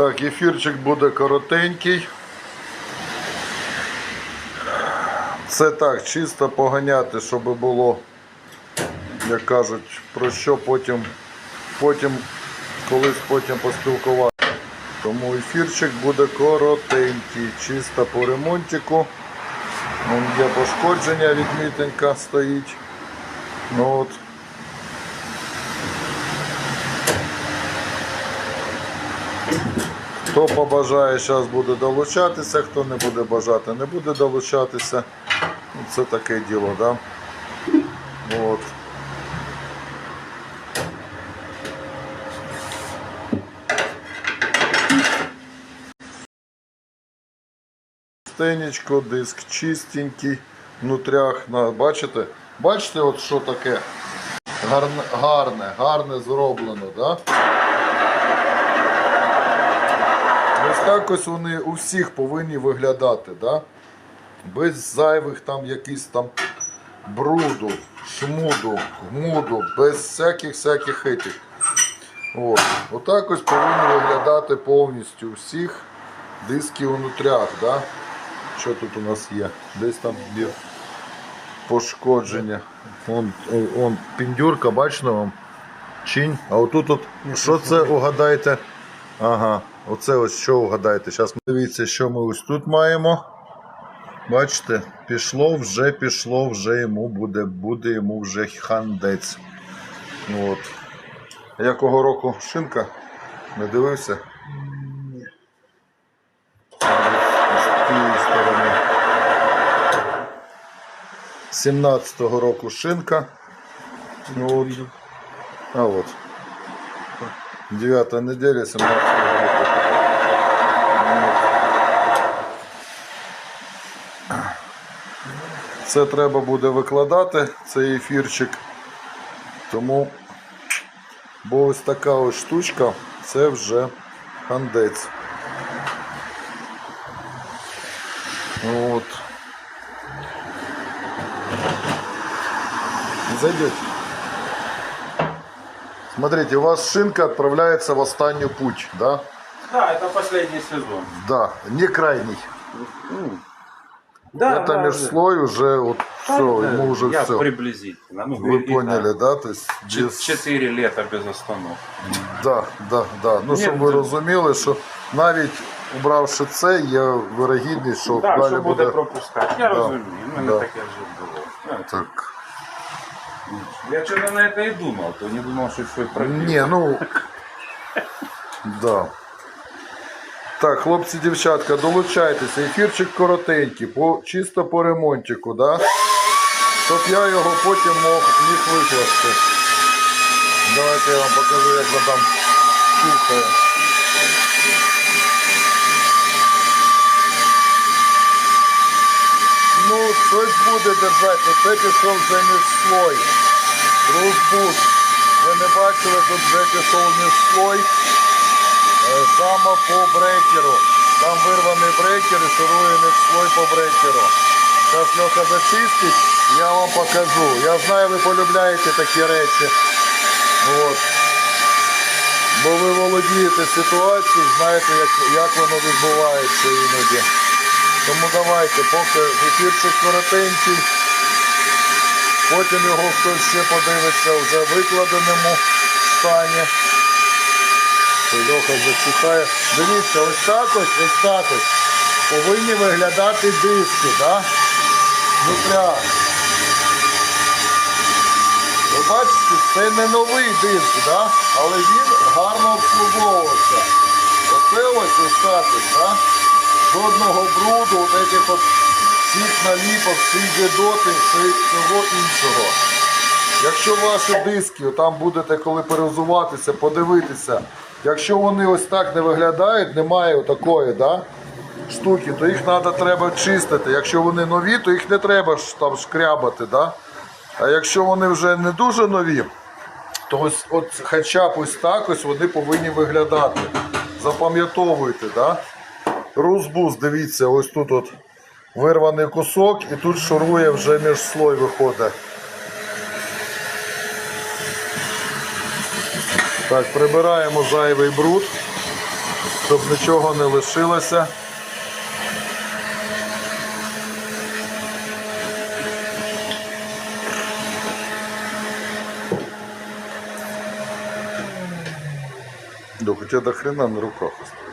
Так, ефірчик буде коротенький. Це так, чисто поганяти, щоб було, як кажуть, про що потім, потім колись потім поспілкувати. Тому ефірчик буде коротенький, чисто по ремонтику. Є пошкодження, відмітинка стоїть. Ну от. Хто побажає, зараз буде долучатися, хто не буде бажати, не буде долучатися. Ну, Це таке діло, да? От. Стенечко, диск чистенький, внутрях, бачите? Бачите, от що таке? Гарне, гарне, гарне зроблено, да? Ось так ось вони у всіх повинні виглядати, да? без зайвих там якісь там бруду, шмуду, гмуду, без всяких всяких етих. От. Отак ось повинні виглядати повністю у всіх диски внутрях. Да? Що тут у нас є? Десь там є пошкодження. Вон, о- он піндюрка, бачите вам? Чинь. А отут от, що це угадайте? Ага, оце ось що угадаєте. Зараз дивіться, що ми ось тут маємо. Бачите, пішло, вже пішло, вже йому буде, буде йому вже хандець. От. Якого року шинка? Не дивився? З тієї сторони. 17-го року шинка. Ну, от. А от. 9 неділя 17 Це треба буде викладати, цей ефірчик. Тому, бо ось така ось штучка, це вже хандець. От. Зайдет. Смотрите, у вас шинка отправляется в останнюю путь, да? Да, это последний сезон. Да, не крайний. Да, Это межслой уже, вот все, ему уже я все. приблизительно. Ну, Вы и- и поняли, так. да? То есть Чет- без... Четыре лета без остановки. Да, да, да. Ну, Ні, щоб ви це- розуміли, що навіть убравши це, є вирогідність, що Так, далі що буде буде. пропускати. Я Да, розумію, в мене да. таке вже було. Ну, Так. Я вчора на це і думав, то не думав, що щось пробіг. Ні, ну. Да. Так, хлопці, дівчатка, долучайтеся. Ефірчик коротенький, по, чисто по ремонтику, да? Щоб я його потім мог, міг викласти. Давайте я вам покажу, як вона там чухає. Ну, щось буде держати, це пішов вже міжслой. Дружбуш. Ви не бачили, тут вже пішов міжслой. Е, Саме по брекеру. Там вирваний брекер і шурує міжслой по брекеру. Зараз Льоха зачистить, я вам покажу. Я знаю, ви полюбляєте такі речі. От. Бо ви володієте ситуацією, знаєте, як, як воно відбувається іноді. Тому давайте, поки ефірчик коротенький. Потім його хтось ще подивиться вже викладеному стані. Льоха зачитає. Дивіться, ось так ось, ось так ось. Повинні виглядати диски, да? Внутря. Ви бачите, це не новий диск, да? але він гарно обслуговувався. Оце ось ось так ось, да? Жодного бруду, от этих от всіх наліпок, всіх гедоти, всього іншого. Якщо ваші диски, там будете коли перезуватися, подивитися, якщо вони ось так не виглядають, немає такої да, штуки, то їх треба, треба чистити. Якщо вони нові, то їх не треба там шкрябати. Да? А якщо вони вже не дуже нові, то ось от хоча б ось так ось вони повинні виглядати. Запам'ятовуйте, да? Рузбуз, дивіться, ось тут от вирваний кусок і тут шурує вже між слой виходить. Так, прибираємо зайвий бруд. щоб нічого не лишилося. Дух, у тебя до хрена на руках остается.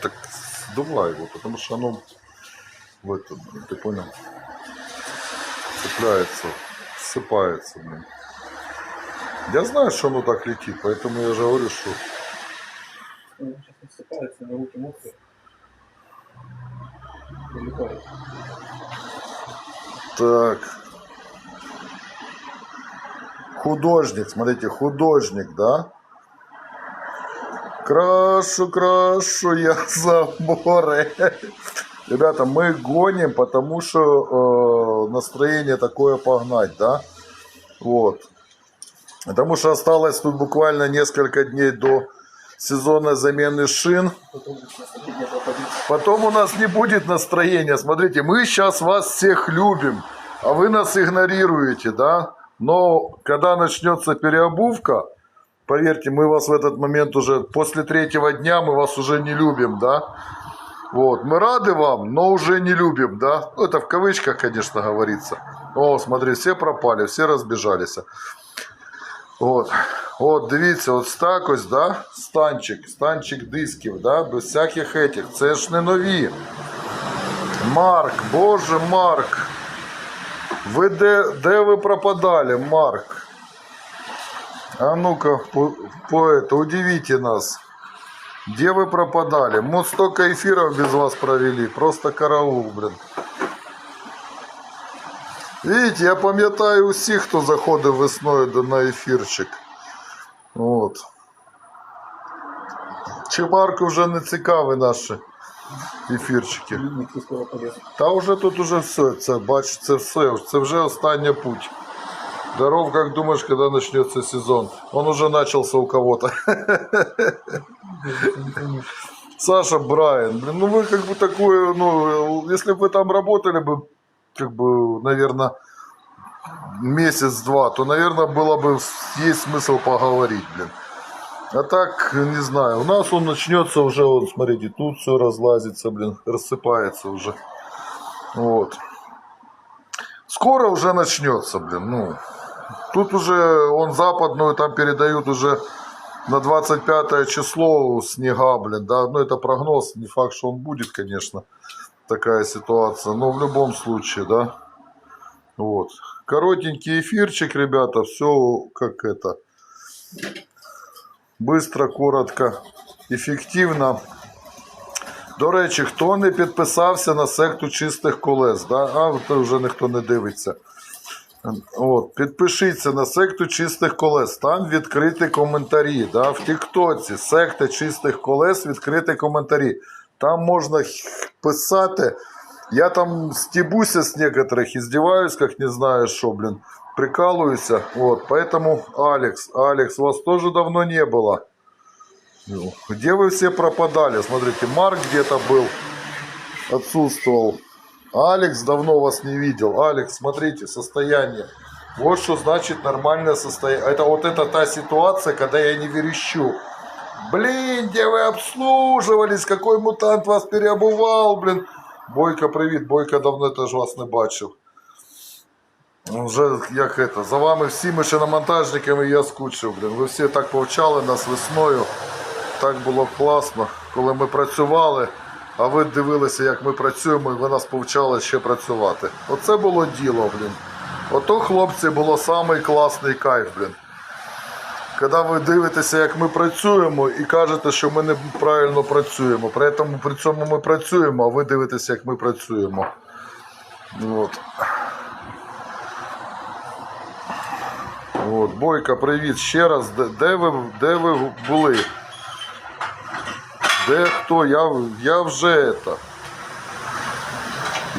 Так сдувай его, потому что оно в этом, ты понял, цепляется, ссыпается, блин. Я знаю, что оно так летит, поэтому я же говорю, что так. Художник, смотрите, художник, да? Крашу, крашу я заборы. Ребята, мы гоним, потому что э, настроение такое погнать, да? Вот. Потому что осталось тут буквально несколько дней до сезона замены шин. Потом у нас не будет настроения. Смотрите, мы сейчас вас всех любим, а вы нас игнорируете, да? Но когда начнется переобувка, поверьте, мы вас в этот момент уже, после третьего дня мы вас уже не любим, да? Вот, мы рады вам, но уже не любим, да? Ну, это в кавычках, конечно, говорится. О, смотри, все пропали, все разбежались. От, от, дивіться, от так ось, да? Станчик, станчик дисків, да? без всяких етих. Це ж не нові. Марк, боже, Марк. Ви де, де ви пропадали, Марк? А ну-ка, по, по это, удивите нас. Где вы пропадали? Мы столько эфиров без вас провели. Просто караул, блин. Видите, я пам'ятаю усіх, хто заходив весною до- на ефірчик. От. Чи Марку вже не цікаві наші ефірчики? Длинник ты скоро полез. Та вже тут уже все, це бач, це все, це вже остання путь. Здоров, как думаешь, когда начнется сезон? Он уже начался у кого-то. Саша Брайан, блин, ну вы как бы такое, ну, если бы вы там работали бы, как бы, наверное, месяц-два, то, наверное, было бы есть смысл поговорить, блин. А так, не знаю, у нас он начнется уже, вот, смотрите, тут все разлазится, блин, рассыпается уже. Вот. Скоро уже начнется, блин, ну. Тут уже он западную, там передают уже на 25 число снега, блин, да, ну это прогноз, не факт, что он будет, конечно, такая ситуация, но в любом случае, да, вот. Коротенький эфирчик, ребята, все как это, быстро, коротко, ефективно. До речі, хто не підписався на секту чистих колес, да? а то вже ніхто не дивиться. От, підпишіться на секту чистих колес. Там відкриті коментарі. Да? В Тіктоці секта чистих колес відкриті коментарі. Там можна х- писати. Я там стебуся с некоторых, издеваюсь, как не знаю что, блин. Прикалываюсь. Вот, поэтому, Алекс, Алекс, вас тоже давно не было. Ну, Где вы все пропадали? Смотрите, Марк где-то был, отсутствовал. Алекс давно вас не видел. Алекс, смотрите, состояние. Вот что значит нормальное состояние. Это вот это та ситуация, когда я не верещу. Блин, где вы обслуживались? Какой мутант вас переобувал, блин? Бойко, привіт. Бойко давно теж вас не бачив. Вже як это, за вами всіми шиномонтажниками я скучив, блин. Ви всі так повчали нас весною. Так було класно, коли ми працювали, а ви дивилися, як ми працюємо, і ви нас повчали ще працювати. Оце було діло, блін. Ото, хлопці, було самий класний кайф, блін. Коли ви дивитеся, як ми працюємо, і кажете, що ми неправильно працюємо. При цьому, при цьому ми працюємо, а ви дивитеся, як ми працюємо. От. От, Бойка, привіт ще раз. Де, ви, де ви були? Де хто? Я, я вже это.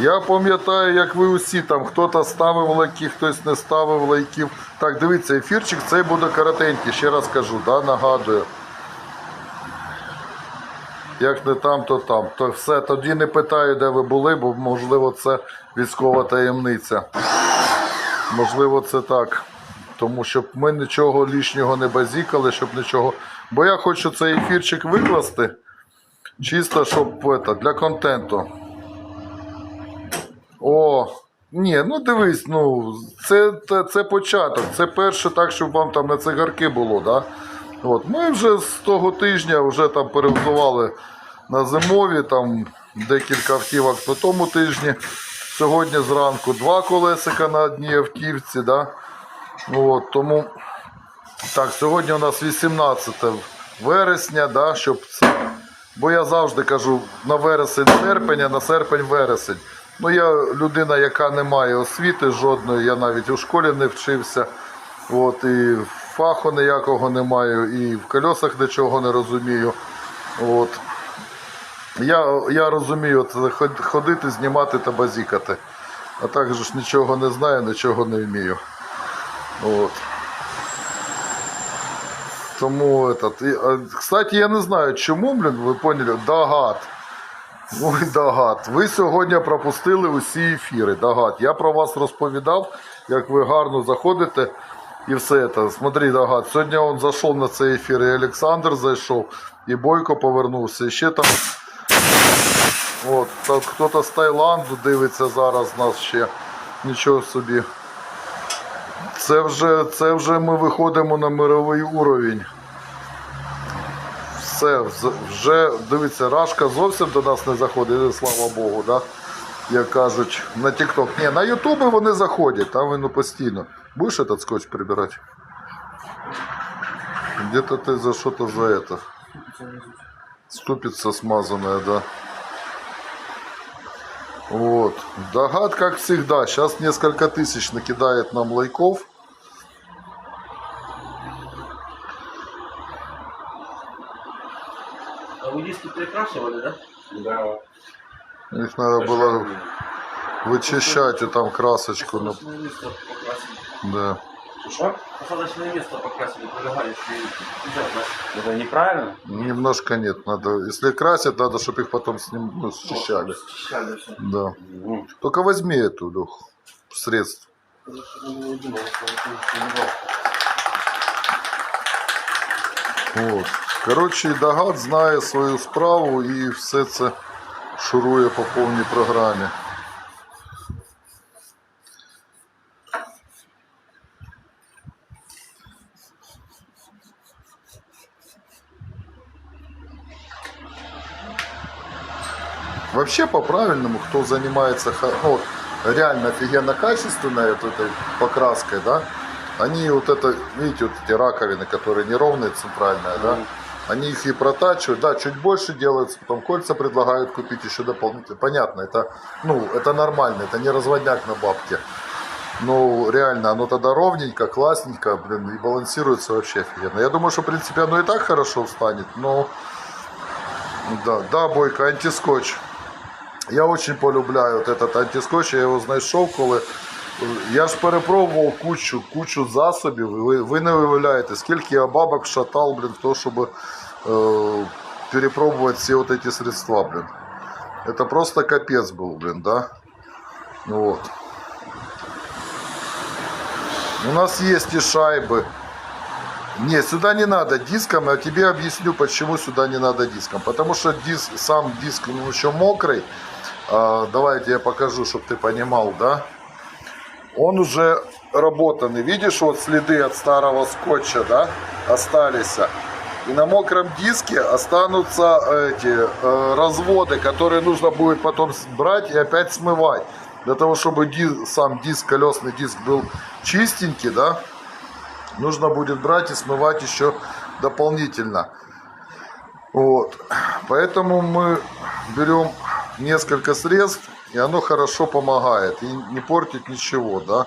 Я пам'ятаю, як ви усі там, хтось ставив лайки, хтось не ставив лайків. Так, дивіться, ефірчик цей буде коротенький, ще раз кажу, да, нагадую. Як не там, то там. То все, тоді не питаю, де ви були, бо можливо це військова таємниця. Можливо, це так. Тому щоб ми нічого лишнього не базікали, щоб нічого Бо я хочу цей ефірчик викласти, чисто щоб это, для контенту. О, ні, ну дивись, ну, це, це, це початок. Це перше так, щоб вам там на цигарки було, да? От, ми вже з того тижня вже там перевзували на зимові, там декілька автівок на тому тижні. Сьогодні зранку два колесика на одній автівці, да? От, тому так, сьогодні у нас 18 вересня, да, щоб це. Бо я завжди кажу на вересень серпень, а на серпень вересень. Ну, я людина, яка не має освіти жодної, я навіть у школі не вчився. От, і фаху ніякого не маю, і в кольосах нічого не розумію. От. Я, я розумію, ход- ходити, знімати та базікати. А так ж нічого не знаю, нічого не вмію. От. Тому этот. І, кстати, я не знаю, чому, блін, ви поняли, Дагат. Ой, Дагат. Ви сьогодні пропустили усі ефіри. Дагат. Я про вас розповідав, як ви гарно заходите і все це. Смотри, Дагат. Сьогодні він зайшов на цей ефір, і Олександр зайшов, і Бойко повернувся. І ще там. От, так, хто-то з Таїланду дивиться зараз нас ще. Нічого собі. Це вже, це вже ми виходимо на мировий уровень Все, вз- вже дивіться, Рашка зовсім до нас не заходить, слава Богу, да? як кажуть, на TikTok. Ні, на Ютубі вони заходять, там вони постійно. Будеш этот скотч прибирати? Где-то ты за что-то за это. Ступица смазанная, да. Вот. Дагад, как всегда, сейчас несколько тысяч накидает нам лайков. Ви диски перекрашивали, да? Да. Их надо было вычищать и там красочку. на-. Да. Что? Посадочное место покрасили, прилагающие. Да, Это неправильно? Немножко нет. Надо, если красят, надо, чтобы их потом с ним ну, счищали. Счищали все. Да. Ну, Только возьми эту, Лех, средств. Я не думал, что это не брал. Вот. Коротше, і Дагат знає свою справу і все це шурує по повній програмі. Вообще по-правильному, кто занимается ха- ну, реально офигенно качественной вот этой покраской, да, они вот это, видите, вот эти раковины, которые неровные, центральная, да, они их и протачивают, да, чуть больше делается, потом кольца предлагают купить еще дополнительно. Понятно, это, ну, это нормально, это не разводняк на бабке. Ну, реально, оно тогда ровненько, классненько, блин, и балансируется вообще офигенно. Я думаю, что, в принципе, оно и так хорошо встанет, но... Да, да, Бойко, антискотч. Я очень полюбляю вот этот антискотч, я його знайшов, коли. Я ж перепробував кучу, кучу засобів. Ви, ви не уявляєте, скільки я бабок шатав, блін, в то, щоб е, перепробувати всі вот эти средства, блін. Это просто капец был, блин, да? Ну вот. У нас есть и шайбы. Не, сюда не надо диском, я тебе объясню, почему сюда не надо диском. Потому что диск, сам диск ну, еще мокрый. А, давайте я покажу, чтобы ты понимал, да? Он уже работанный. Видишь, вот следы от старого скотча, да, остались. И на мокром диске останутся эти э, разводы, которые нужно будет потом брать и опять смывать. Для того, чтобы ди- сам диск, колесный диск был чистенький, да, нужно будет брать и смывать еще дополнительно. Вот. Поэтому мы берем несколько средств, и оно хорошо помогает. И не портит ничего, да.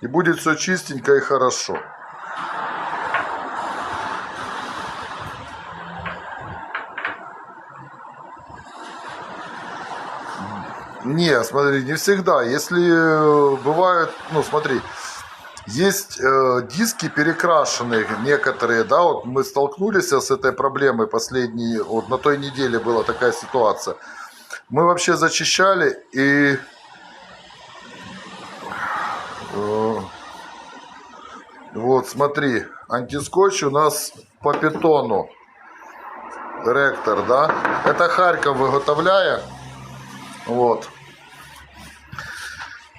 И будет все чистенько и хорошо. Не, смотри, не всегда. Если э, бывают, ну смотри, есть э, диски перекрашенные некоторые, да, вот мы столкнулись с этой проблемой последние, вот на той неделе была такая ситуация. Мы вообще зачищали и э, Вот, смотри, антискотч у нас по питону. Ректор, да? Это Харьков виготовляє. Вот.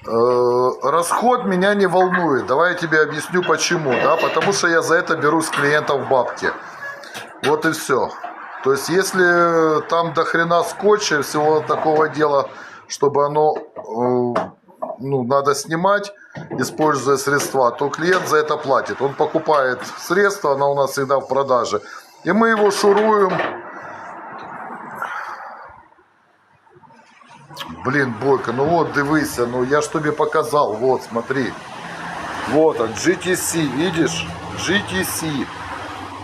Э, Расход меня не волнует. Давай я тебе объясню почему. Да? Потому что я за это беру с клиентов бабки. Вот и все. То есть, если там до хрена скотча всего такого дела, чтобы оно э, ну, надо снимать, используя средства, то клиент за это платит. Он покупает средства, оно у нас всегда в продаже. И мы его шуруем. Блин, Бойко, ну вот дивися, ну я ж тобі показал, вот, смотри. Вот он, GTC, видишь? GTC.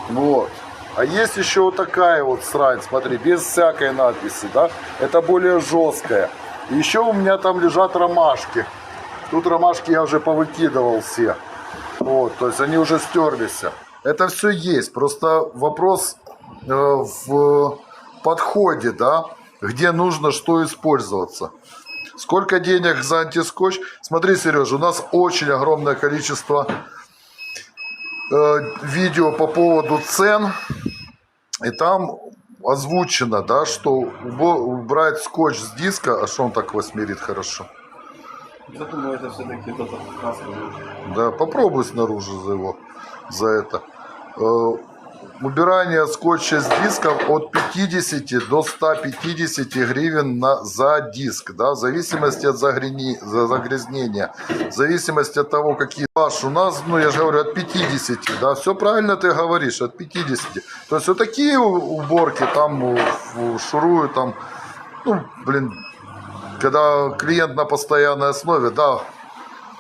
Вот. А есть еще вот такая вот срань, смотри, без всякой надписи, да? Это более жесткая. И еще у меня там лежат ромашки. Тут ромашки я уже повыкидывал все. Вот, то есть они уже стерлись. Это все есть. Просто вопрос э, в подходе, да, где нужно что использоваться. Сколько денег за антискотч? Смотри, Сережа, у нас очень огромное количество э, видео по поводу цен. И там озвучено, да, что убо- убрать скотч с диска, а что он так восьмерит хорошо? Я думаю, это все-таки тот красный. Да, попробуй снаружи за его, за это. Убирание скотча с диском от 50 до 150 гривен на, за диск, да, в зависимости от загряни- за- загрязнения, в зависимости от того, какие ваш у нас, ну я же говорю, от 50, да, все правильно ты говоришь, от 50. То есть вот такие уборки там шуруют там, ну, блин, когда клиент на постоянной основе, да,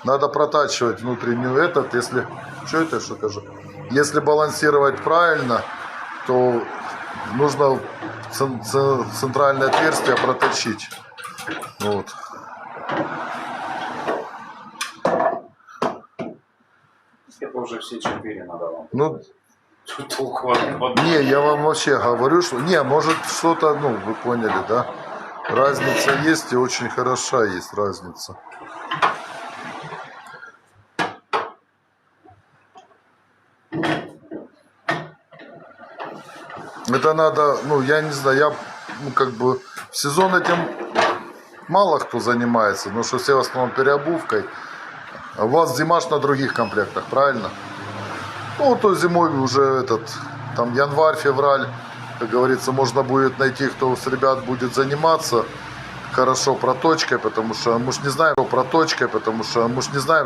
надо протачивать внутреннюю этот, если... Что это, что скажу? Если балансировать правильно, то нужно центральное отверстие проточить. Вот. Это уже все четыре надо вам. Ну, не, я вам вообще говорю, что... Не, может что-то, ну, вы поняли, да? Разница есть и очень хороша есть разница. Это надо, ну, я не знаю, я, ну, как бы, в сезон этим мало кто занимается, но что все в основном переобувкой. А у вас зима ж на других комплектах, правильно? Ну, то зимой уже этот, там январь, февраль, как говорится, можно будет найти, кто с ребят будет заниматься хорошо проточкой, потому что мы ж не знаем, проточкой, потому что мы ж не знаем,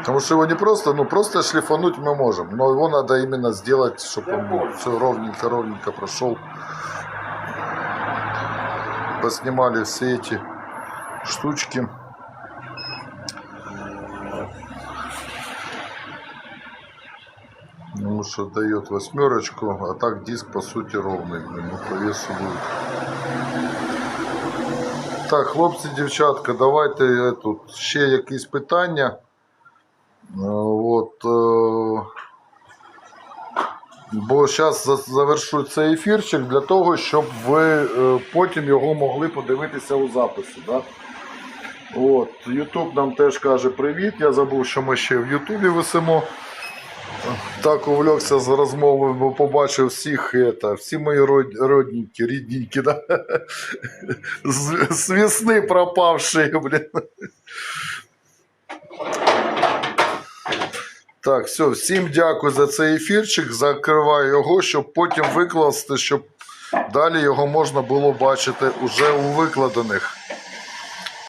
Потому что его не просто, ну просто шлифануть мы можем, но его надо именно сделать, чтобы он все ровненько-ровненько прошел. Поснимали все эти штучки. Ну что дает восьмерочку, а так диск по сути ровный, блин, ну по весу будет. Так, хлопці, дівчатка, давайте тут ще якісь питання. Е, От, е, бо зараз завершу цей ефірчик для того, щоб ви е, потім його могли подивитися у записі. Да? От, Ютуб нам теж каже привіт. Я забув, що ми ще в Ютубі висимо. Так увлекся з розмовою, бо побачив всіх, это, всі мої род- родненькі, рідненькі, да? з, з весни пропавші, блін. Так, все, всім дякую за цей ефірчик. Закриваю його, щоб потім викласти, щоб далі його можна було бачити уже у викладених.